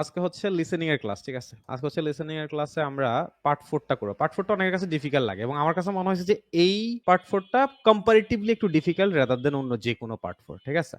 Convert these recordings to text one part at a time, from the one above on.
আজকে হচ্ছে লিসেনিং এর ক্লাস ঠিক আছে? আজকে হচ্ছে লিসেনিং এর ক্লাসে আমরা পার্ট ফোরটা করব। পার্ট ফোরটা অনেকের কাছে ডিফিকাল্ট লাগে এবং আমার কাছে মনে হয়েছে যে এই পার্ট ফোরটা কম্পারেটিভলি একটু ডিফিকাল্ট রাদার দেন অন্য যে কোনো পার্ট ফোর ঠিক আছে?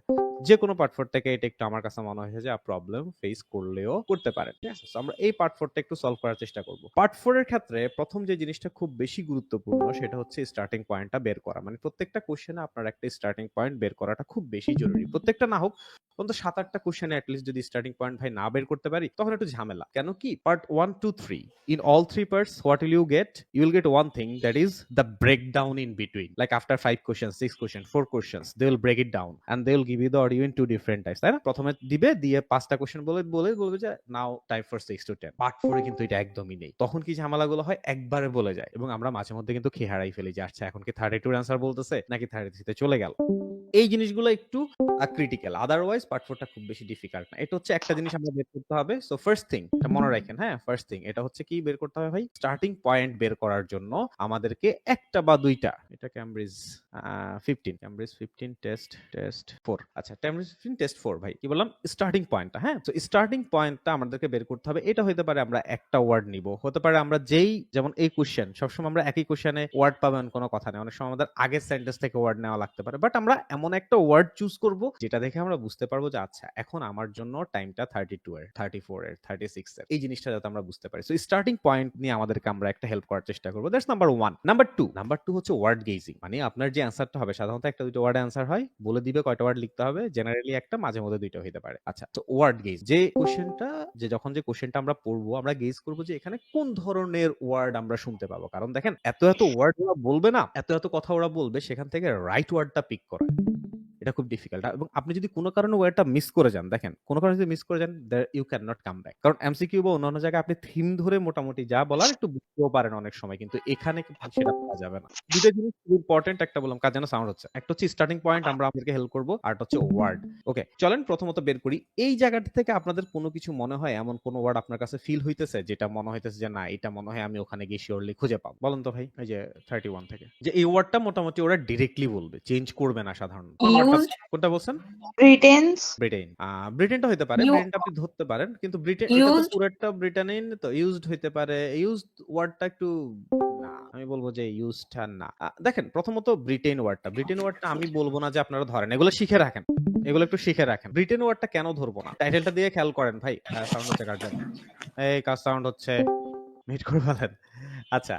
যে কোনো পার্ট ফোর থেকে এটা একটু আমার কাছে মনে হয়েছে যে প্রবলেম ফেস করলেও করতে পারেন। ঠিক আছে? আমরা এই পার্ট ফোরটা একটু সলভ করার চেষ্টা করব। পার্ট ফোর এর ক্ষেত্রে প্রথম যে জিনিসটা খুব বেশি গুরুত্বপূর্ণ, সেটা হচ্ছে স্টার্টিং পয়েন্টটা বের করা। মানে প্রত্যেকটা কোশ্চেনে আপনার একটা স্টার্টিং পয়েন্ট বের করাটা খুব বেশি জরুরি। প্রত্যেকটা না হোক, অন্তত সাত আটটা কোশ্চেনে অ্যাটলিস্ট যদি স্টার্টিং পয়েন্ট ভাই না বের করতে পারি, তখন একটু ঝামেলা। কেন কি? Part one two three in all three parts what will you get you will get one thing that is the break down in between like after five question six question four question they will break it down and they will give you the audio in two different types তাই না? প্রথমে দিবে, দিয়ে পাঁচটা question বলে বলে বলবে যে now time for six two ten part ফোরে কিন্তু এটা একদমই নেই। তখন কি ঝামেলাগুলো হয়? একবারে বলে যায় এবং আমরা মাঝে মধ্যে কিন্তু খেয়ে হারাই ফেলি যে আচ্ছা এখন কি থার্টি টুর অ্যান্সার বলতেছে? নাকি থার্টি থ্রিতে চলে গেল? এই জিনিসগুলো একটু ক্রিটিক্যাল আদারওয়াইজ পার্ট ফোরটা খুব বেশি ডিফিকাল্ট না। এটা হচ্ছে একটা জিনিস আমরা বের করতে হবে। সো ফার্স্ট থিং এটা মনে রাখেন হ্যাঁ? ফার্স্ট থিং এটা হচ্ছে কি বের করতে হবে ভাই? স্টার্টিং পয়েন্ট বের করার জন্য আমাদেরকে একটা বা দুইটা, এটা Cambridge fifteen Cambridge fifteen test test four আচ্ছা ক্যামব্রিজ টেস্ট ফোর ভাই। কি বললাম? স্টার্টিং পয়েন্টটা হ্যাঁ? তো স্টার্টিং পয়েন্টটা আমাদেরকে বের করতে হবে। এটা হতে পারে আমরা একটা ওয়ার্ড নিব। হতে পারে আমরা যেই, যেমন এই কোশ্চেন সবসময় আমরা একই কোশ্চেনে ওয়ার্ড পাবেন কোনো কথা নেই। অনেক সময় আমাদের আগের সেন্টেন্স থেকে ওয়ার্ড নেওয়া লাগতে পারে। বাট আমরা এমন একটা ওয়ার্ড চুজ করব, যেটা দেখে আমরা বুঝতে পারব যে আচ্ছা এখন আমার জন্য টাইমটা থার্টি টু এর থার্টি ফোর এর থার্টি সিক্স এর। এই জিনিসটা যাতে আমরা বুঝতে পারি। সো স্টার্টিং পয়েন্ট নিয়ে আমাদেরকে আমরা একটা হেল্প করার চেষ্টা করব। That's number one number two number two হচ্ছে ওয়ার্ড গেজিং মানে আপনার যে অ্যান্সারটা হবে, সাধারণত একটা দুটো ওয়ার্ড অ্যান্সার হয়। বলে দিবে কয়টা ওয়ার্ড লিখতে হবে। জেনারেলি একটা মাঝে মধ্যে দুইটা হইতে পারে। আচ্ছা তো ওয়ার্ড গেজ যে কোশ্চেনটা যে যখন যে কোশ্চেনটা আমরা পড়ব আমরা গেজ করব যে এখানে কোন ধরনের ওয়ার্ড আমরা শুনতে পাবো। কারণ দেখেন এত এত ওয়ার্ড ওরা বলবে না এত এত কথা ওরা বলবে সেখান থেকে রাইট ওয়ার্ডটা পিক করা। এটা খুব ডিফিকাল্ট এবং আপনি যদি কোনো কারণে ওয়ার্ডটা মিস করে যান দেখেন কোনো কারণে যদি মিস করে যান you can not come back কারণ এমসিকিউ বা অন্যান্য জায়গায় আপনি থিম ধরে মোটামুটি যা বলার একটু বুঝতেও পারেন অনেক সময় কিন্তু এখানে কিন্তু সেটা পাওয়া যাবে না। দুটো জিনিস খুব ইম্পর্টেন্ট একটা বললাম কাজ যেন সাউন্ড হচ্ছে। একটা হচ্ছে স্টার্টিং পয়েন্ট আমরা আপনাদেরকে হেল্প করব আর একটা হচ্ছে ওয়ার্ড ওকে চলেন প্রথমত বের করি। এই জায়গাটা থেকে আপনাদের কোনো কিছু মনে হয় এমন কোন ওয়ার্ড আপনার কাছে ফিল হইতেছে যেটা মনে হইতেছে যে না এটা মনে হয় আমি ওখানে গিয়ে শিওরলি খুঁজে পাবো বলেন তো ভাই। এই যে থার্টি ওয়ান থেকে। যে এই ওয়ার্ডটা মোটামুটি ওরা ডিরেক্টলি বলবে চেঞ্জ করবে না সাধারণত। কোনটা বলছেন? Britons, Britain. ব্রিটেনটা হইতে পারে ব্রিটেনটা আপনি ধরতে পারেন কিন্তু ব্রিটেন পুরোটা ব্রিটেনিন তো ইউজড হইতে পারে ইউজড ওয়ার্ডটা একটু না আমি বলব যে ইউজডটা না। দেখেন প্রথমত ব্রিটেন ওয়ার্ডটা ব্রিটেন ওয়ার্ডটা আমি বলব না যে আপনারা ধরেন এগুলো শিখে রাখেন এগুলো একটু শিখে রাখেন। ব্রিটেন ওয়ার্ডটা কেন ধরবো না? টাইটেলটা দিয়ে খেয়াল করেন ভাই সাউন্ড হচ্ছে কার এই কাজ সাউন্ড হচ্ছে? মিট করে ফেলেন। আচ্ছা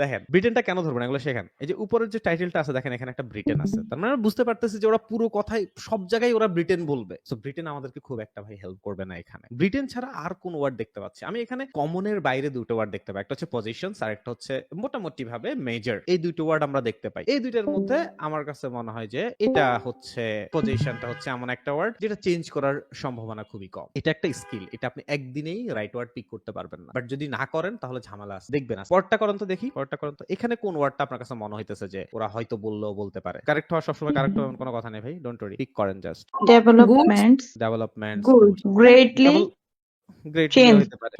দেখেন ব্রিটেনটা কেন ধরবো না? এগুলো শেখেন। এই যে উপরের যে টাইটেলটা আছে, দেখেন, এখানে একটা ব্রিটেন আছে। তার মানে বুঝতে পারতেছি যে ওরা পুরো কথাই, সব জায়গায় ওরা ব্রিটেন বলবে। সো ব্রিটেন আমাদেরকে খুব একটা ভাই হেল্প করবে না এখানে। ব্রিটেন ছাড়া আর কোন ওয়ার্ড দেখতে পাচ্ছি। আমি এখানে কমনের বাইরে দুটো ওয়ার্ড দেখতে পাই। একটা হচ্ছে পজিশনস আর একটা হচ্ছে মোটামুটি ভাবে মেজর এই দুটো ওয়ার্ড আমরা দেখতে পাই। এই দুইটার মধ্যে আমার কাছে মনে হয় যে এটা হচ্ছে পজিশনটা হচ্ছে এমন একটা ওয়ার্ড যেটা চেঞ্জ করার সম্ভাবনা খুবই কম। এটা একটা স্কিল এটা আপনি একদিনেই রাইট ওয়ার্ড পিক করতে পারবেন না। বাট যদি না করেন, তাহলে ঝামেলা আছে। দেখবেন পরটা করেন তো দেখি পরটা করেন তো। এখানে কোন ওয়ার্ডটা আপনার কাছে মনে হইতেছে যে ওরা হয়তো বলল বলতে পারে? কারেক্ট হওয়া সবসময় কারেক্ট হওয়ার কোনো কথা নেই ভাই ডোন্ট ওরি পিক করেন just developments development good greatly, great হতে পারে।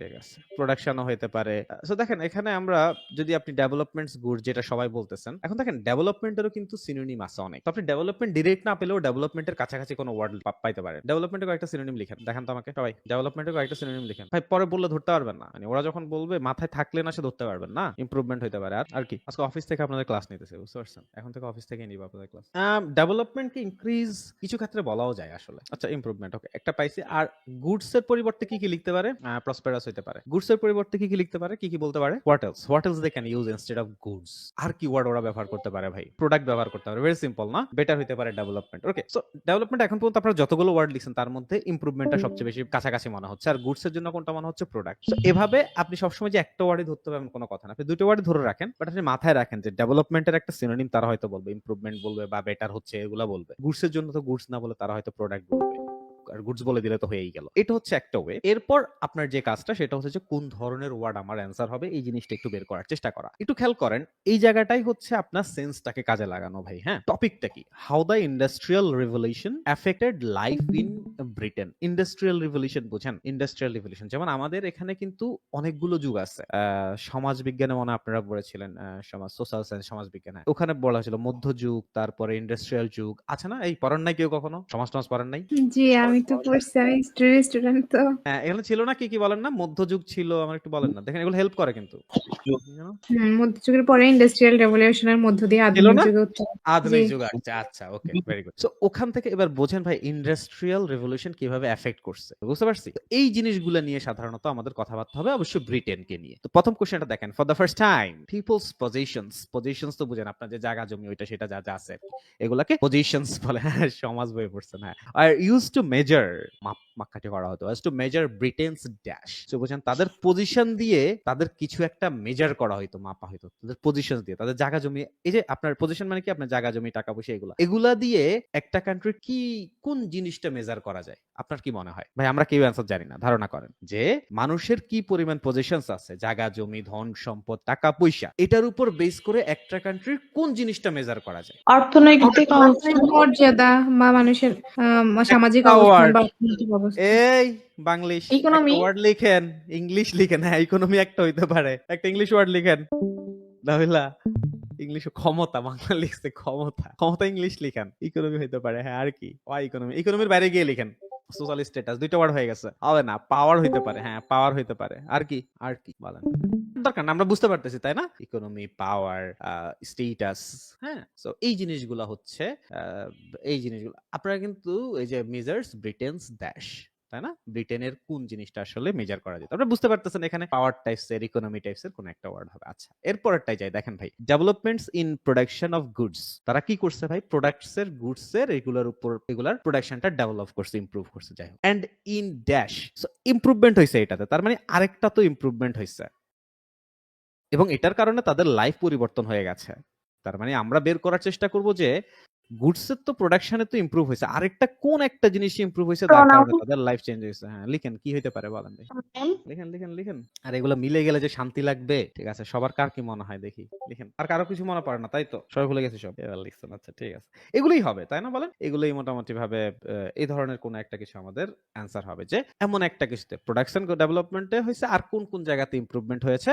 প্রোডাকশনও হতে পারে। সো দেখেন এখানে আমরা যদি আপনি ডেভেলপমেন্টস গুড যেটা সবাই বলতেছেন এখন দেখেন ডেভেলপমেন্টেরও কিন্তু সিনোনিম আছে অনেক। তো আপনি ডেভেলপমেন্ট ডিরেক্ট না পেলেও ডেভেলপমেন্টের কাছাকাছি কোনো ওয়ার্ড পাইতে পারেন। ডেভেলপমেন্টের কয়েকটা সিনোনিম লিখেন। দেখেন তো আমাকে সবাই। ডেভেলপমেন্টের কয়েকটা সিনোনিম লিখেন। ভাই পরে বললে ধরতে পারবেন না। মানে ওরা যখন বলবে মাথায় থাকলে না সে ধরতে পারবেন না। ইমপ্রুভমেন্ট হতে পারে। আর আর কি? আজকে অফিস থেকে আপনাদের ক্লাস নিতেছে বুঝতে পারছেন? এখন থেকে অফিস থেকে নিব আপনাদের ক্লাস ডেভেলপমেন্টকে ইনক্রিজ কিছু ক্ষেত্রে বলাও যায় আসলে। আচ্ছা ইমপ্রুভমেন্ট ওকে একটা পাইছি। আর গুডস এর পরিবর্তে কি কি লিখতে পারে? প্রসপেরাস হতে পারে। গুডস এর পরিবর্তে কি কি লিখতে পারে? কি কি বলতে পারে? What else what else they can use instead of goods আর কি ওয়ার্ড ওরা ব্যবহার করতে পারে ভাই? প্রোডাক্ট ব্যবহার করতে পারে। ভেরি সিম্পল না? বেটার হতে পারে ডেভেলপমেন্ট ওকে সো ডেভেলপমেন্ট এখন পর্যন্ত আপনারা যতগুলো ওয়ার্ড লিখছেন তার মধ্যে ইমপ্রুভমেন্টটা সবচেয়ে বেশি কাছাকাছি মনে হচ্ছে। আর গুডস এর জন্য কোনটা মনে হচ্ছে? প্রোডাক্ট সো এভাবে আপনি সবসময় যে একটা ওয়ার্ডে ধরতে পারবেন কোনো কথা না। আপনি দুটো ওয়ার্ড ধরে রাখেন বাট আপনি মাথায় রাখেন যে ডেভেলপমেন্টের একটা সিনোনিম তারা হয়তো বলবে। ইমপ্রুভমেন্ট বলবে বা বেটার হচ্ছে এগুলা বলবে। গুডস এর জন্য তো গুডস না বলে তারা হয়তো প্রোডাক্ট বলবে। আর গুডস বলে দিলে তো হয়েই গেল। এটা হচ্ছে একটা ওয়ে এরপর আপনার যে কাজটা সেটা হচ্ছে যে কোন ধরনের ওয়ার্ড আমার অ্যান্সার হবে এই জিনিসটা একটু বের করার চেষ্টা করা। একটু খেয়াল করেন এই জায়গাটাই হচ্ছে আপনার সেন্সটাকে কাজে লাগানো ভাই হ্যাঁ? টপিকটা কি? How the industrial revolution affected life in Britain industrial revolution বুঝেন? ইন্ডাস্ট্রিয়াল রিভলিউশন যেমন আমাদের এখানে কিন্তু অনেকগুলো যুগ আছে। সমাজ বিজ্ঞানে মনে আপনারা আহ, সমাজ সোশ্যাল সায়েন্স সমাজ বিজ্ঞান। ওখানে বলা হয়েছিল মধ্যযুগ তারপরে ইন্ডাস্ট্রিয়াল যুগ। আছে না? এই পড়েন নাই কেউ কখনো? সমাজ টমাজ পড়েন নাই? জি আমি তো পড়ছি আমি স্টুডেন্ট তো হ্যাঁ এখানে ছিল না কি কি বলেন না? মধ্যযুগ ছিল আমার একটু বলেন না। দেখেন এগুলো হেল্প করে কিন্তু। মধ্যযুগের পরে ইন্ডাস্ট্রিয়াল রেভলিউশনের মধ্য দিয়ে আধুনিক যুগ আচ্ছা আচ্ছা ওকে ভেরি গুড সো ওখান থেকে এবার বোঝেন ভাই ইন্ডাস্ট্রিয়াল রেভলিউশন কীভাবে এফেক্ট করছে। বুঝতে পারছি? এই জিনিসগুলো নিয়ে সাধারণত আমাদের কথাবার্তা হবে অবশ্যই ব্রিটেনকে নিয়ে। তো প্রথম কোশ্চেনটা দেখেন for the first time peoples positions positions তো বুঝেন আপনার যে জায়গা জমি ওইটা সেটা যা যা আছে এগুলাকে পজিশনস বলে হ্যাঁ সমাজ বয়ে পড়ছেন হ্যাঁ আর ইউজ টু মেজার মাপ মাপকাঠি করা হতো টু মেজার ব্রিটেনস ড্যাশ তো বুঝেন তাদের পজিশন দিয়ে তাদের কিছু একটা মেজার করা হয়তো মাপা হয়তো তাদের পজিশন দিয়ে তাদের জায়গা জমি এই যে আপনার পজিশন মানে কি? আপনার জায়গা জমি টাকা পয়সা এগুলা। এগুলা দিয়ে একটা কান্ট্রির কি কোন জিনিসটা মেজার করা যায়? আপনার কি মনে হয়? ভাই আমরা কেউ অ্যান্সার জানি না ধারণা করেন। যে মানুষের কি পরিমাণ পজিশনস আছে? জায়গা জমি ধন সম্পদ টাকা পয়সা এটার উপর বেস করে একটা কান্ট্রির কোন জিনিসটা মেজার করা যায়? অর্থনৈতিক অবস্থা মর্যাদা বা মানুষের সামাজিক অবস্থা? এই বাংলিশ। Economy? ওয়ার্ড লিখেন ইংলিশ লিখেন। হ্যাঁ ইকোনমি একটা হইতে পারে। একটা ইংলিশ ওয়ার্ড লিখেন। নাহিলা ইংলিশ ক্ষমতা বাংলা লিখছে ক্ষমতা। ক্ষমতা ইংলিশ লিখেন। ইকোনমি হইতে পারে হ্যাঁ আর কি? ওয়াই ইকোনমি ইকোনমির বাইরে গিয়ে লিখেন। সোশ্যাল স্ট্যাটাস দুইটা ওয়ার্ড হয়ে গেছে। হবে না পাওয়ার হইতে পারে হ্যাঁ পাওয়ার হইতে পারে। আর কি? আর কি বলেন। দরকার না আমরা বুঝতে পারতেছি তাই না? ইকোনমি পাওয়ার স্টেটাস হ্যাঁ। সো এই জিনিসগুলো হচ্ছে এই জিনিসগুলো আপনারা কিন্তু এই যে মেজার্স ব্রিটেনস ড্যাশ তাই না? ব্রিটেনের কোন জিনিসটা আসলে মেজার করা যেত? আপনারা বুঝতে পারতেছেন এখানে পাওয়ার টাইপস এর ইকোনমি টাইপস এর কোন একটা ওয়ার্ড হবে। আচ্ছা এরপরটাই যাই দেখেন ভাই। Developments in production of goods তারা কি করছে ভাই? প্রোডাক্টস এর গুডস এর এগুলোর উপর এগুলার প্রোডাকশনটা ডেভেলপ করছে ইমপ্রুভ করছে যাই হোক। And in dash so improvement হয়েছে এটাতে তার মানে আরেকটা তো ইমপ্রুভমেন্ট হয়েছে এবং এটার কারণে তাদের লাইফ পরিবর্তন হয়ে গেছে। তার মানে আমরা বের করার চেষ্টা করব যে গুডসের তো প্রোডাকশনে তো ইমপ্রুভ হয়েছে। আরেকটা কোন একটা জিনিস ইমপ্রুভ হয়েছে তাদের লাইফ চেঞ্জ হয়েছে। হ্যাঁ লিখেন কি হইতে পারে বলেন দেখি। লিখেন লিখেন লিখেন। আর এগুলো মিলে গেলে যে শান্তি লাগবে ঠিক আছে সবার কার কি মনে হয় দেখি। লিখেন আর কারও কিছু মনে পড়ে না তাই তো? সবাই ভুলে গেছে সব। এবার লিখছেন আচ্ছা ঠিক আছে। এগুলোই হবে তাই না বলেন? এগুলোই মোটামুটি ভাবে এই ধরনের কোন একটা কিছু আমাদের অ্যান্সার হবে যে এমন একটা কিছুতে প্রোডাকশন ডেভেলপমেন্টে হয়েছে আর কোন কোন জায়গাতে ইমপ্রুভমেন্ট হয়েছে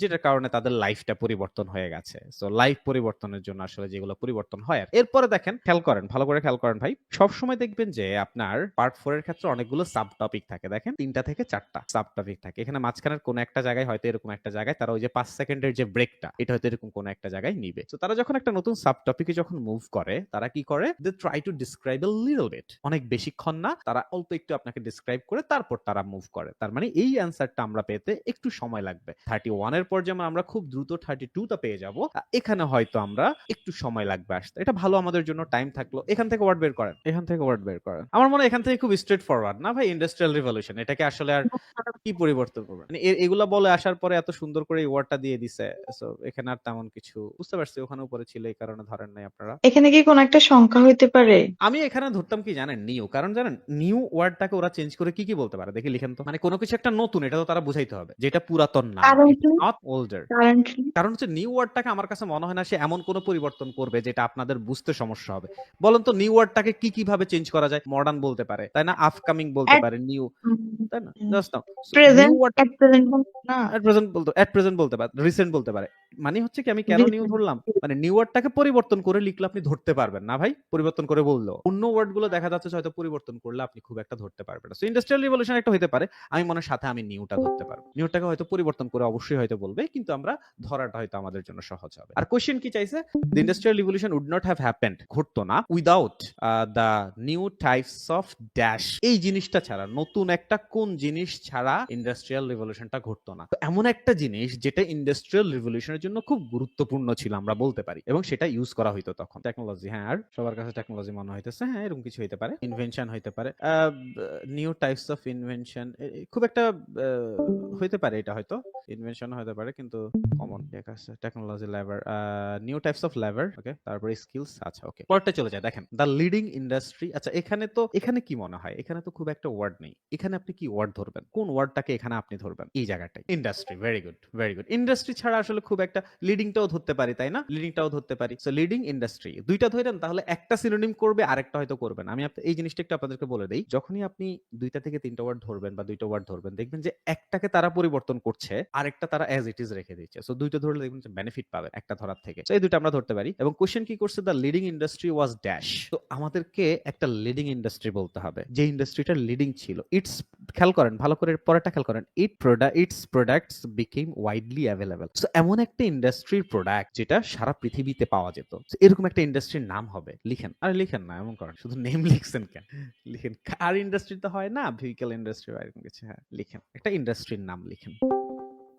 যেটার কারণে তাদের লাইফটা পরিবর্তন হয়ে গেছে। সো লাইফ পরিবর্তনের জন্য আসলে যেগুলো পরিবর্তন হয় আর এরপরে দেখেন, খেয়াল করেন, ভালো করে খেয়াল করেন ভাই। সব সময় দেখবেন যে আপনার পার্ট ফোর এর ক্ষেত্রে অনেকগুলো সাব টপিক থাকে। দেখেন, তিনটা থেকে চারটা সাব টপিক থাকে। এখানে মাঝখানের কোন একটা জায়গায় হয়তো এরকম একটা জায়গায় তারা ওই যে পাঁচ সেকেন্ডের যে ব্রেকটা এটা হয়তো এরকম কোন একটা জায়গায় নিবে। তো তারা যখন একটা নতুন সাব টপিকে যখন মুভ করে, তারা কি করে? They try to describe a little bit অনেক বেশিক্ষণ না, তারা অল্প একটু আপনাকে ডিসক্রাইব করে তারপর তারা মুভ করে। তার মানে এই অ্যান্সারটা আমরা পেতে একটু সময় লাগবে। থার্টি ওয়ানের পর যেমন আমরা খুব দ্রুত থার্টি টু টা পেয়ে যাব এখানে হয়তো আমরা একটু সময় লাগবে আসতে। এটা ভালো আমাদের জন্য টাইম থাকল এখান থেকে ওয়ার্ড বের করেন। এখান থেকে ওয়ার্ড বের করেন। আমার মনে হয় এখান থেকে খুব স্ট্রেট ফরওয়ার্ড না ভাই ইন্ডাস্ট্রিয়াল রিভলিউশন এটাকে আসলে আর কি পরিবর্তন করবে? মানে এগুলা বলে আসার পরে এত সুন্দর করে এই ওয়ার্ডটা দিয়ে দিছে সো এখানে আর তেমন কিছু বুঝতে পারছি ওখানে উপরে ছিল এই কারণে ধরেন নাই আপনারা। এখানে কি কোন একটা সংখ্যা হইতে পারে? আমি এখানে ধরতাম কি জানেন নিউ কারণ জানেন নিউ ওয়ার্ডটাকে ওরা চেঞ্জ করে কি কি বলতে পারে? দেখি লিখেন তো। মানে কোনো কিছু একটা নতুন এটা তো তারা বুঝাইতে হবে যেটা পুরাতন না। নট ওল্ডার কারণ হচ্ছে নিউ ওয়ার্ডটাকে আমার কাছে মনে হয় না সে এমন কোনো পরিবর্তন করবে যেটা আপনাদের বুঝতে সমস্যা হবে। বলেন তো নিউ ওয়ার্ডটাকে কি কীভাবে চেঞ্জ করা যায়? মডার্ন বলতে পারে তাই না? আপকামিং বলতে পারে নিউ তাই না? Just now present at present না। এট প্রেজেন্ট বলতে এট প্রেজেন্ট বলতে পারে রিসেন্ট বলতে পারে। মানে হচ্ছে কি আমি কেন নিউ ধরলাম? মানে নিউ ওয়ার্ডটাকে পরিবর্তন করে লিখলে আপনি ধরতে পারবেন না ভাই পরিবর্তন করে বলল অন্য ওয়ার্ডগুলো দেখা যাচ্ছে হয়তো পরিবর্তন করলে আপনি খুব একটা ধরতে পারবেন না। সো ইন্ডাস্ট্রিয়াল রিভলিউশন একটা হতে পারে আমি মনে সাথে আমি নিউটা ধরতে পারব। নিউটাকে হয়তো পরিবর্তন করে অবশ্যই হয়তো বলবে কিন্তু আমরা ধরাটা হয়তো আমাদের জন্য সহজ হবে। আর কোশ্চেন কি চাইছে? The industrial revolution would not have happened ঘটতো না। Without the new types of dash এই জিনিসটা ছাড়া, নতুন একটা কোন জিনিস ছাড়া ইন্ডাস্ট্রিয়াল রিভলিউশনটা ঘটতো না। এমন একটা জিনিস যেটা ইন্ডাস্ট্রিয়াল রিভলিউশনের জন্য খুব গুরুত্বপূর্ণ ছিল, আমরা বলতে পারি। এবং সেটা ইউজ করা হইতো তখন। টেকনোলজি হ্যাঁ আর সবার কাছে টেকনোলজি মনে হইতেছে হ্যাঁ এরকম কিছু হইতে পারে। ইনভেনশন হইতে পারে। নিউ টাইপস অফ ইনভেনশন খুব একটা হইতে পারে এটা হয়তো। ইনভেনশন হতে পারে, কিন্তু কমন ঠিক আছে technology lever new types of lever ওকে তারপরে স্কিলস আচ্ছা ওকে পরটা চলে যায়। দেখেন দ্য লিডিং ইন্ডাস্ট্রি আচ্ছা এখানে তো, এখানে কি মনে হয়? এখানে তো খুব একটা ওয়ার্ড নেই। এখানে আপনি কি ওয়ার্ড ধরবেন? কোন ওয়ার্ডটাকে এখানে আপনি ধরবেন? এই জায়গাটাই industry very good very good industry ছাড়া আসলে খুব একটা লিডিংটাও ধরতে পারি, তাই না? লিডিংটাও ধরতে পারি। সো লিডিং ইন্ডাস্ট্রি দুইটা ধরেন, তাহলে একটা সিনোনিম করবে, আরেকটা হয়তো করবেন আমি এই জিনিসটা একটু আপনাদেরকে বলে দেই। যখনই আপনি দুইটা থেকে তিনটা ওয়ার্ড ধরবেন বা দুইটা ওয়ার্ড ধরবেন, দেখবেন যে একটাকে তারা পরিবর্তন করছে, আরেকটা তারা অ্যাজ ইট ইজ রেখে দিচ্ছে। সো দুইটা ধরলে দেখবেন বেনিফিট পাবেন একটা ধরার থেকে। এই দুইটা আমরা ধরতে পারি। এবং কোশ্চেন কি করছে? The leading industry was dash তো আমাদেরকে একটা লিডিং ইন্ডাস্ট্রি বলতে হবে। যে ইন্ডাস্ট্রিটা লিডিং ছিল ইটস খেয়াল করেন ভালো করে পরেরটা খেয়াল করেন it product it's products became widely available so এমন একটা ইন্ডাস্ট্রির প্রোডাক্ট যেটা সারা পৃথিবীতে পাওয়া যেত। এরকম একটা ইন্ডাস্ট্রির নাম হবে। লিখেন। আরে লিখেন না এমন করেন। শুধু নেম লিখছেন কেন? লিখেন। কার ইন্ডাস্ট্রি তো হয় না? ভেহিক্যাল ইন্ডাস্ট্রি বা এরকম কিছু হ্যাঁ লিখেন। একটা ইন্ডাস্ট্রির নাম লিখেন।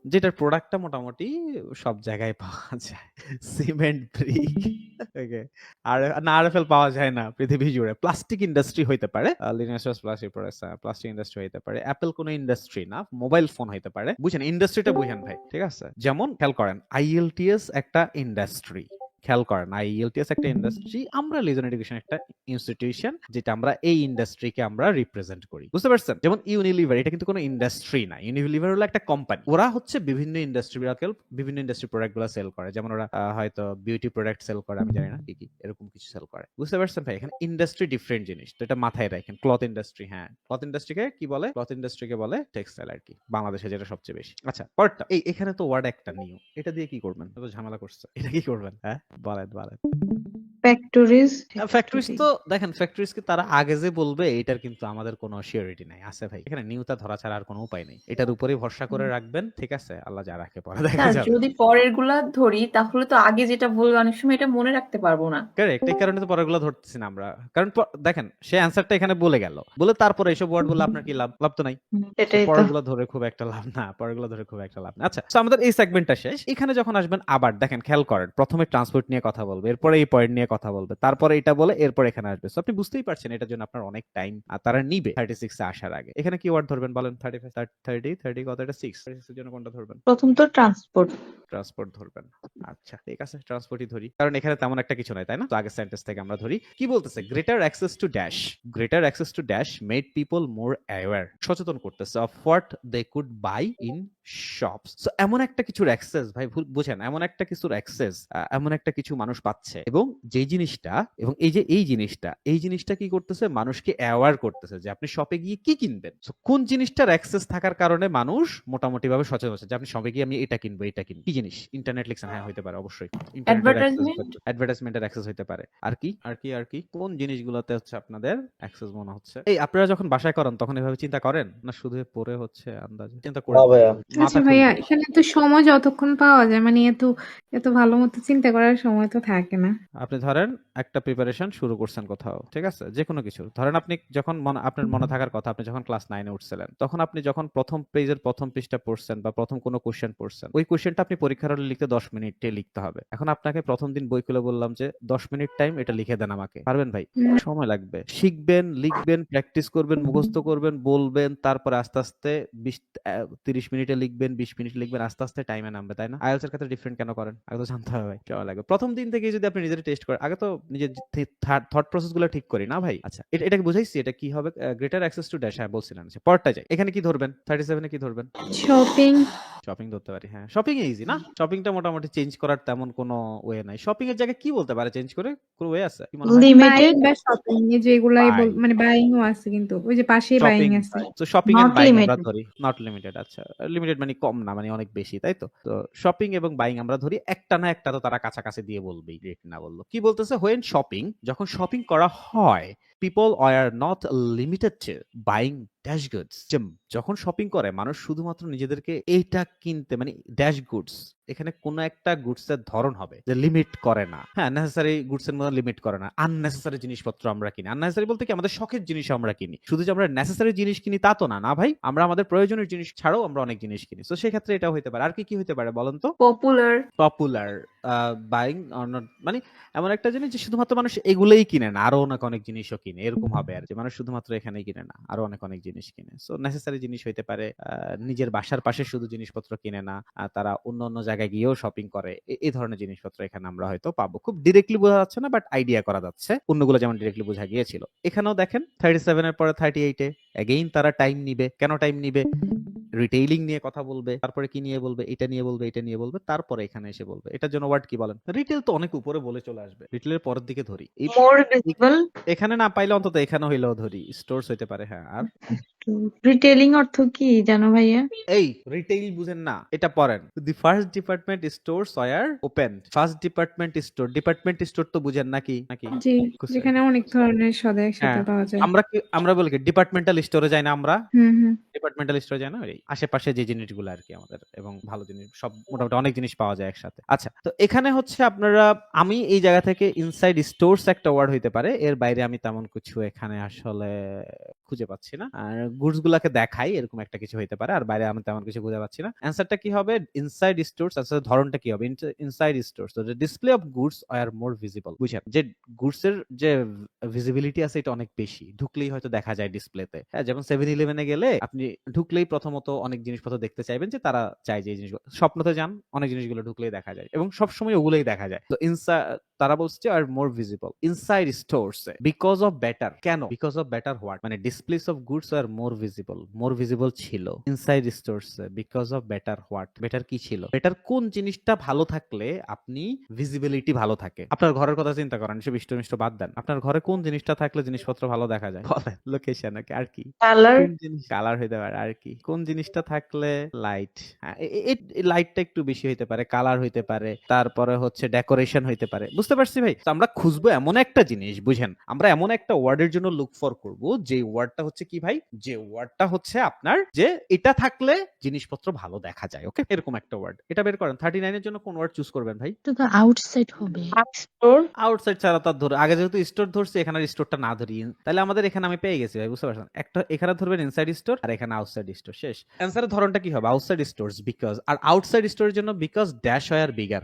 যেটার প্রোডাক্টটা মোটামুটি সব জায়গায় পাওয়া যায়। সিমেন্ট ব্রিক ওকে আর না আরএফএল পাওয়া যায় না পৃথিবী জুড়ে। প্লাস্টিক ইন্ডাস্ট্রি হইতে পারে। লিনাস প্লাস্টিক প্লাস্টিক ইন্ডাস্ট্রি হইতে পারে। অ্যাপেল কোনো ইন্ডাস্ট্রি না মোবাইল ফোন হইতে পারে। বুঝেন ইন্ডাস্ট্রিটা বুঝেন ভাই, ঠিক আছে? যেমন, খেয়াল করেন আইএলটিএস একটা ইন্ডাস্ট্রি খেয়াল করেন আইএলটিএস একটা ইন্ডাস্ট্রি আমরা লিজন এডুকেশন একটা ইনস্টিটিউশন যেটা আমরা এই ইন্ডাস্ট্রিকে আমরা রিপ্রেজেন্ট করি। বুঝতে পারছেন? যেমন ইউনিলিভার এটা কিন্তু কোনো ইন্ডাস্ট্রি না। ইউনিলিভার হলো একটা কোম্পানি ওরা হচ্ছে বিভিন্ন ইন্ডাস্ট্রি বিভিন্ন ইন্ডাস্ট্রি প্রোডাক্টগুলো সেল করে। যেমন ওরা হয়তো বিউটি প্রোডাক্ট সেল করে আমি জানি না কি কি এরকম কিছু সেল করে। বুঝতে পারছেন ভাই? এখানে ইন্ডাস্ট্রি ডিফারেন্ট জিনিস। তো এটা মাথায় রাখেন। ক্লথ ইন্ডাস্ট্রি হ্যাঁ। ক্লথ ইন্ডাস্ট্রিকে কি বলে? ক্লথ ইন্ডাস্ট্রিকে বলে? টেক্সটাইল আর কি। বাংলাদেশে যেটা সবচেয়ে বেশি। আচ্ছা পরটা এই এখানে তো ওয়ার্ড একটা নিউ এটা দিয়ে কি করবেন? এত ঝামেলা করছে। এটা কি করবেন? হ্যাঁ? বলেন বলেন ফ্যাক্টরিজ ফ্যাক্টরিজ তো দেখেন ফ্যাক্টরিজ কি তারা আগে যে বলবে এটার কিন্তু আমাদের কোনো সিওরিটি নাই। আছে ভাই এখানে নিউতা ধরা ছাড়া আর কোনো উপায় নেই। এটার উপরেই ভরসা করে রাখবেন ঠিক আছে? আল্লাহ যা রাখে পরে দেখা যাবে। যদি পরেরগুলা ধরি তাহলে তো আগে যেটা বলব অনেক সময় এটা মনে রাখতে পারব না। কারেক্ট এই কারণে তো পরেরগুলো ধরতেছি না আমরা। কারণ দেখেন সে অ্যান্সারটা এখানে বলে গেল। বলে তারপরে এইসব ওয়ার্ড বলে আপনার কি লাভ? লাভ তো নাই। সেটাই তো। পরেরগুলো ধরে খুব একটা লাভ না পরেরগুলো ধরে খুব একটা লাভ না। আচ্ছা তো আমাদের এই সেগমেন্টটা শেষ। এখানে যখন আসবেন আবার দেখেন খেয়াল করেন প্রথমে ট্রান্সপোর্ট নিয়ে কথা বলব এরপরে এই পয়েন্ট নিয়ে কথা বলবে। তারপরে এটা বলে এরপর এখানে আসবে। So আপনি বুঝতেই পারছেন এটার জন্য আপনার অনেক টাইম তারা নিবে থার্টি সিক্স আসার আগে। এখানে কি ওয়ার্ড ধরবেন বলেন থার্টি থার্টি থার্টি কত এটা? সিক্স থার্টি এর জন্য কোনটা ধরবেন? প্রথম তো ট্রান্সপোর্ট ট্রান্সপোর্ট ধরবেন। আচ্ছা ঠিক আছে ট্রান্সপোর্টই ধরি। কারণ এখানে তেমন একটা কিছু নাই তাই না? তো আগে সেন্টেন্স থেকে আমরা ধরি। কি বলতেছে? Greater access to dash greater access to dash made people more aware সচেতন করতেছে of what they could buy in shops so এমন একটা কিছুর অ্যাক্সেস ভাই ভুল- বুঝেন এমন একটা কিছুর অ্যাক্সেস এমন একটা কিছু মানুষ পাচ্ছে এবং যে জিনিসটা এবং এই যে এই জিনিসটা এই জিনিসটা কি করতেছে? মানুষকে অ্যাওয়ার করতেছে যে আপনি শপে গিয়ে কি কিনবেন। কোন জিনিসটার অ্যাক্সেস থাকার কারণে মানুষ মোটামুটি ভাবে সচেতন হচ্ছে যে আপনি শপে গিয়ে আমি এটা কিনবো এটা কিনবো। কি জিনিস? ইন্টারনেট লিখছেন হ্যাঁ হইতে পারে অবশ্যই। অ্যাডভার্টাইজমেন্টের অ্যাক্সেস হইতে পারে আর কি? আর কি আর কি? কোন জিনিসগুলোতে হচ্ছে আপনাদের অ্যাক্সেস মনে হচ্ছে? এই আপনারা যখন বাসায় করেন তখন এভাবে চিন্তা করেন? না শুধু পড়ে হচ্ছে আন্দাজে? চিন্তা করে। আচ্ছা ভাইয়া এখানে তো সময় যতক্ষণ পাওয়া যায় মানে এত এত ভালো মতো চিন্তা করার সময় তো থাকে না। আপনি ধরেন একটা প্রিপারেশন শুরু করছেন কোথাও ঠিক আছে? যে কোনো কিছু। ধরেন আপনি যখন মনে আপনার মনে থাকার কথা আপনি যখন ক্লাস নাইনে উঠছিলেন তখন আপনি যখন প্রথম পেজের প্রথম পৃষ্ঠা পড়ছেন বা প্রথম কোনো কোশ্চেন পড়ছেন ওই কোশ্চেনটা আপনি পরীক্ষার হলে লিখতে দশ মিনিটে লিখতে হবে। এখন আপনাকে প্রথম দিন বই খুলে বললাম যে দশ মিনিট টাইম এটা লিখে দেন আমাকে। পারবেন ভাই? সময় লাগবে। শিখবেন লিখবেন প্র্যাকটিস করবেন মুখস্থ করবেন বলবেন তারপরে আস্তে আস্তে বিশ তিরিশ মিনিটে লিখবেন বিশ মিনিট লিখবেন আস্তে আস্তে টাইমে নামবে তাই না? আইএলস এর ক্ষেত্রে ডিফারেন্ট কেন করেন? আগে তো জানতে হবে ভাই। সময় লাগবে। প্রথম দিন থেকে যদি আপনি নিজের টেস্ট করেন আগে তো নিজের থট প্রসেসগুলো ঠিক করি না ভাই? আচ্ছা। এটা এটাকে বুঝাইছি এটা কি হবে? গ্রেটার অ্যাক্সেস টু ড্যাশ হ্যাঁ বলছিলেন আচ্ছা পরটা যাই। এখানে কি ধরবেন? থার্টি সেভেনে কি ধরবেন? শপিং শপিং ধরতে পারি হ্যাঁ। শপিং ইজি না? শপিংটা মোটামুটি চেঞ্জ করার তেমন কোনো ওয়ে নাই। শপিং এর জায়গায় কি বলতে পারে চেঞ্জ করে? কোনো ওয়ে আছে? কি মনে হয়? লিমিটেড বা শপিং এ যেগুলাই বল-. মানে বাইংও আছে কিন্তু। ওই যে পাশেই বাইং আছে। তো শপিং এন্ড বাইং আমরা ধরি। নট লিমিটেড আচ্ছা। লিমিটেড মানে কম না মানে অনেক বেশি তাই তো? তো শপিং এবং বাইং আমরা ধরি একটা না একটা তো তারা কাছাকাছি দিয়ে বলবেই রেট না বলল। কি বলতেছে হোয়েন শপিং যখন শপিং করা হয় people are not limited to buying dash goods যখন শপিং করে মানুষ শুধুমাত্র নিজেদেরকে এইটা কিনতে মানে ড্যাশ গুডস এখানে কোন একটা গুডস এর ধরন হবে যে লিমিট করে না। হ্যাঁ নেসেসারি গুডস এর মধ্যে লিমিট করে না। আননেসেসারি জিনিসপত্র আমরা কিনি। আননেসেসারি বলতে কি আমাদের শখের জিনিস আমরা কিনি। শুধু যে আমরা নেসেসারি জিনিস কিনি তা তো না। না ভাই আমরা আমাদের প্রয়োজনীয় জিনিস ছাড়াও আমরা অনেক জিনিস কিনি। তো সেক্ষেত্রে এটা হইতে পারে। আর কি কি হইতে পারে বলেন তো? পপুলার পপুলার বাইং মানে এমন একটা জিনিস যে শুধুমাত্র মানুষ এগুলোই কিনে না। আরও অনেক অনেক জিনিসও কিনে। এরকম হবে আর যে মানুষ শুধুমাত্র এখানে কিনে না আরও অনেক অনেক জিনিস কিনে। সো নেসেসারি জিনিস হইতে পারে নিজের বাসার পাশে শুধু জিনিসপত্র কিনে না তারা অন্য অন্য জায়গায় গিয়েও শপিং করে। এই ধরনের জিনিসপত্র এখানে আমরা হয়তো পাবো। খুব ডিরেক্টলি বোঝা যাচ্ছে না বাট আইডিয়া করা যাচ্ছে। অন্যগুলো যেমন ডিরেক্টলি বোঝা গিয়েছিল। এখানেও দেখেন থার্টি সেভেনের পরে থার্টি এইটে এগেইন তারা টাইম নিবে। কেন টাইম নিবে? রিটেইলিং নিয়ে কথা বলবে তারপরে কি নিয়ে বলবে এটা নিয়ে বলবে এটা নিয়ে বলবে তারপরে এখানে এসে বলবে। এটার জন্য ওয়ার্ড কি বলেন? রিটেল তো অনেক উপরে বলে চলে আসবে। রিটেলের পরের দিকে ধরি। এখানে না পাইলে অন্তত এখানে হইলেও ধরি। স্টোরস হইতে পারে হ্যাঁ আর? রিটেলিং অর্থ কি জানো ভাইয়া? এই রিটেইল বুঝেন না এটা পড়েন। The first department store saw open first department store department store তো বুঝেন নাকি? নাকি? জি? যেখানে অনেক ধরনের সদা একসাথে হ্যাঁ, পাওয়া যায়। আমরা কি আমরা বলি ডিপার্টমেন্টাল স্টোরে যাই না আমরা? হুম হুম। ডিপার্টমেন্টাল স্টোরে যায় না? ওই আশেপাশে যে জিনিসগুলো আর কি আমাদের এবং ভালো জিনিস সব মোটামুটি অনেক জিনিস পাওয়া যায় একসাথে। আচ্ছা তো এখানে হচ্ছে আপনারা আমি এই জায়গা থেকে ইনসাইড স্টোর্স একটা ওয়ার্ড হইতে পারে এর বাইরে আমি তেমন কিছু এখানে আসলে খুঁজে পাচ্ছি না। আর গুডস গুলাকে দেখাই এরকম একটা কিছু হইতে পারে। আর বাইরে আমি তেমন কিছু খুঁজে পাচ্ছি না। অ্যান্সারটা কি হবে? ইনসাইড স্টোরস আসলে ধরনটা কি হবে? ইনসাইড স্টোরস তো display of goods are more visible বুঝছেন? যে গুডস এর যে ভিজিবিলিটি আছে এটা অনেক বেশি। ঢুকলেই হয়তো দেখা যায় ডিসপ্লেতে হ্যাঁ যেমন সেভেন ইলেভেনে গেলে আপনি ঢুকলেই প্রথমত অনেক জিনিসপত্র দেখতে চাইবেন যে তারা চায় যে এই জিনিসগুলো। স্বপ্নতে যান, অনেক জিনিসগুলো ঢুকলেই দেখা যায়। এবং সবসময় ওগুলোই দেখা যায়। তো ইনসা তারা বলছে are more visible inside stores because of better কেন? বিকজ অফ বেটার হোয়াট মানে displays of goods are more visible more visible ছিল inside stores because of better what better কি ছিল? বেটার কোন জিনিসটা ভালো থাকলে আপনি ভিজিবিলিটি ভালো থাকে? আপনার ঘরের কথা চিন্তা করেন সে বিষ্ট মিষ্ট বাদ দেন। আপনার ঘরে কোন জিনিসটা থাকলে জিনিসপত্র ভালো দেখা যায়? বলেন। লোকেশন আর কি? কালার কোন জিনিস কালার হইতে পারে আর কি? কোন জিনিসটা থাকলে লাইট লাইটটা একটু বেশি হইতে পারে কালার হইতে পারে তারপরে হচ্ছে ডেকোরেশন হইতে পারে। বুঝতে পারছি ভাই? তো আমরা খুঁজবো এমন একটা জিনিস বুঝেন? আমরা এমন একটা ওয়ার্ডের জন্য লুক ফর করব যে ওয়ার্ডটা হচ্ছে কি ভাই? যে ওয়ার্ডটা হচ্ছে আপনার যে এটা থাকলে জিনিসপত্র ভালো দেখা যায় ওকে এরকম একটা ওয়ার্ড এটা বের করেন। থার্টি নাইনের জন্য কোন ওয়ার্ড চুজ করবেন ভাই? আউটসাইড হবে। স্টোর আউটসাইড ছাড়া তার ধরে আগে যেহেতু স্টোর ধরছি এখানে স্টোরটা না ধরি। তাহলে আমাদের এখানে আমি পেয়ে গেছি ভাই বুঝতে পারছেন? একটা এখানে ধরবেন ইনসাইড স্টোর আর এখানে আউটসাইড স্টোর শেষ। অ্যান্সারের ধরনটা কি হবে? আউটসাইড স্টোরস বিকজ আর আউটসাইড স্টোরের জন্য বিকজ ড্যাশ হয় আর বিগার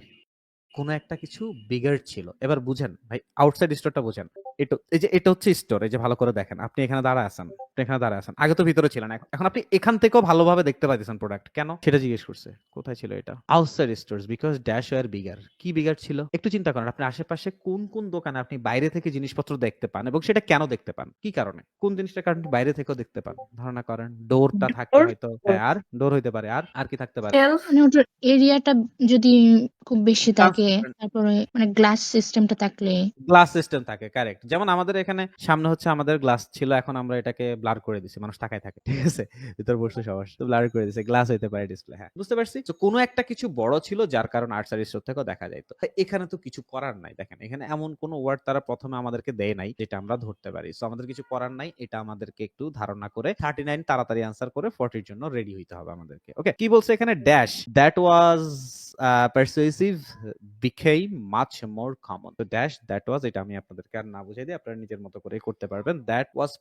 কোনো একটা কিছু বিগার ছিল। এবার বুঝেন ভাই আউটসাইড স্টোরটা বুঝেন। এটা এই যে এটা হচ্ছে স্টোর এই যে ভালো করে দেখেন। আপনি এখানে দাঁড়া আছেন আপনি এখানে দাঁড়া আছেন। আগে তো ভিতরে ছিলেন এখন- এখন আপনি এখান থেকেও ভালোভাবে দেখতে পাইতেছেন প্রোডাক্ট কেন? সেটা জিজ্ঞেস করছে কোথায় ছিল এটা? Outside stores because dash were bigger কি বিগার ছিল? একটু চিন্তা করেন আপনি আশেপাশে কোন কোন দোকানে আপনি বাইরে থেকে জিনিসপত্র দেখতে পান এবং সেটা কেন দেখতে পান? কি কারণে? কোন জিনিসটা কারণ বাইরে থেকেও দেখতে পান? ধারণা করেন ডোরটা থাকে? হয়তো হ্যাঁ, আর? ডোর হইতে পারে আর? আর কি থাকতে পারে? এরিয়াটা যদি খুব বেশি থাকে. তারপরে মানে গ্লাস সিস্টেমটা থাকলে গ্লাস সিস্টেম থাকে কারেক্ট যেমন আমাদের এখানে সামনে হচ্ছে আমাদের গ্লাস ছিল এখন আমরা এটাকে ব্লার করে দিছি মানুষ টাকায় থাকে ঠিক আছে? ভিতর বসে সবার ব্লার করে দিছে গ্লাস হইতে পারে ডিসপ্লে হ্যাঁ। বুঝতে পারছি? তো কোনো একটা কিছু বড় ছিল যার কারণ আর্টস আর স্টোর থেকেও দেখা যাইতো। তো এখানে তো কিছু করার নাই দেখেন। এখানে এমন কোনো ওয়ার্ড তারা প্রথমে আমাদেরকে দেয় নাই যেটা আমরা ধরতে পারি। সো আমাদের কিছু করার নাই এটা আমাদেরকে একটু ধারণা করে থার্টি নাইন তাড়াতাড়ি আনসার করে ফর্টির জন্য রেডি হইতে হবে আমাদেরকে। ওকে কি বলছে এখানে? Dash that was persuasive became much more common. তো ড্যাশ দ্যাট ওয়াজ এটা আমি আপনাদেরকে আর না বুঝাই দিই আপনারা নিজের মতো করে করতে পারবেন। দ্যাট ওয়াজ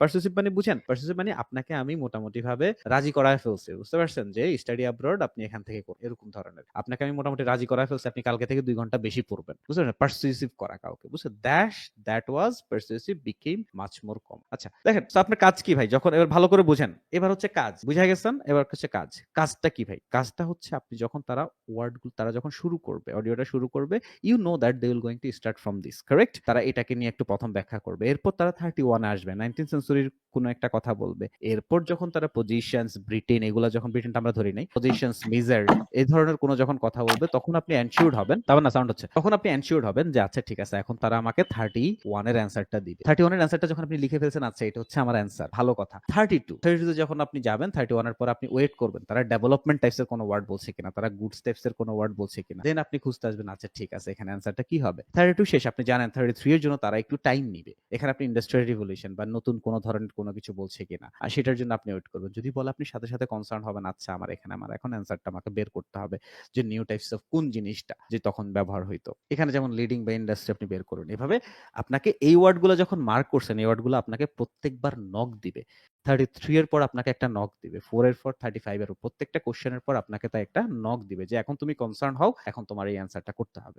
পারসুসিভ মানে বুঝেন। পারসুসিভ মানে আপনাকে আমি মোটামুটি ভাবে রাজি করায় ফেলছি, বুঝতে পারছেন? যে স্টাডি অ্যাব্রড আপনি এখান থেকে এরকম ধরনের। আপনাকে আমি মোটামুটি রাজি করায় ফেলছি, আপনি কালকে থেকে দুই ঘণ্টা বেশি পড়বেন, বুঝতে পারছেন? করা কাউকে, বুঝছেন? Dash that was persuasive became much more common আচ্ছা দেখেন তো আপনার কাজ কি ভাই? যখন, এবার ভালো করে বুঝেন। এবার হচ্ছে কাজ, বুঝা গেছেন? এবার হচ্ছে কাজ। কাজটা কি ভাই? কাজটা হচ্ছে আপনি যখন তারা ওয়ার্ড তারা যখন শুরু করবে অডিওটা শুরু করবে you know that they will going to start from this correct তারা এটাকে নিয়ে একটু প্রথম ব্যাখ্যা করবে। এরপর তারা থার্টি ওয়ানে আসবে নাইনটিন সেঞ্চুরির কোনো একটা কথা বলবে। এরপর যখন তারা পজিশনস ব্রিটেন এগুলো যখন ব্রিটেনটা আমরা ধরি নাই পজিশনস মেজার এই ধরনের কোনো যখন কথা বলবে, তখন আপনি এনশিওর্ড হবেন। তারপর না সাউন্ড হচ্ছে। তখন আপনি এনশিওর্ড হবেন যে আচ্ছা ঠিক আছে, এখন তারা আমাকে থার্টি ওয়ানের অ্যান্সারটা দিবে। থার্টি ওয়ানের অ্যান্সারটা যখন আপনি লিখে ফেলছেন আচ্ছা এটা হচ্ছে আমার অ্যান্সার ভালো কথা। থার্টি টু থার্টি যখন আপনি যাবেন থার্টি ওয়ানের পর আপনি ওয়েট করবেন, তারা ডেভেলপমেন্ট টাইপসের কোনো ওয়ার্ড বলছে কিনা, তারা গুডস টাইপসের কোনো ওয়ার্ড বলছে কিনা। দেন আপনি খুঁজতে আসবেন আচ্ছা ঠিক আছে, এখানে অ্যান্সারটা কি হবে? থার্টি টু শেষ, আপনি জানেন থার্টি থ্রি এর জন্য তারা একটু টাইম নিবে। এখানে আপনি ইন্ডাস্ট্রিয়াল রিভলিউশন বা নতুন কোনো ধরনের কোনো কিছু বলছে কিনা, আর সেটার জন্য আপনি ওয়েট করবেন। যদি বলে আপনি সাথে সাথে কনসার্ন হবেন আচ্ছা আমার এখানে, আমার এখন অ্যান্সারটা আমাকে বের করতে হবে যে নিউ টাইপস অফ কোন জিনিসটা যে তখন ব্যবহার হইতো। এখানে যেমন লিডিং বা ইন্ডাস্ট্রি আপনি বের করুন। এভাবে আপনাকে এই ওয়ার্ডগুলো যখন মার্ক করছেন, এই ওয়ার্ডগুলো আপনাকে প্রত্যেকবার নক দিবে। থার্টি থ্রি এর পর আপনাকে একটা নক দিবে। ফোর এর পর থার্টি ফাইভ এর প্রত্যেকটা কোশ্চেনের পর আপনাকে তাই একটা নক দিবে যে, এখন তুমি কনসার্ন হও, এখন তোমার এই অ্যান্সারটা করতে হবে।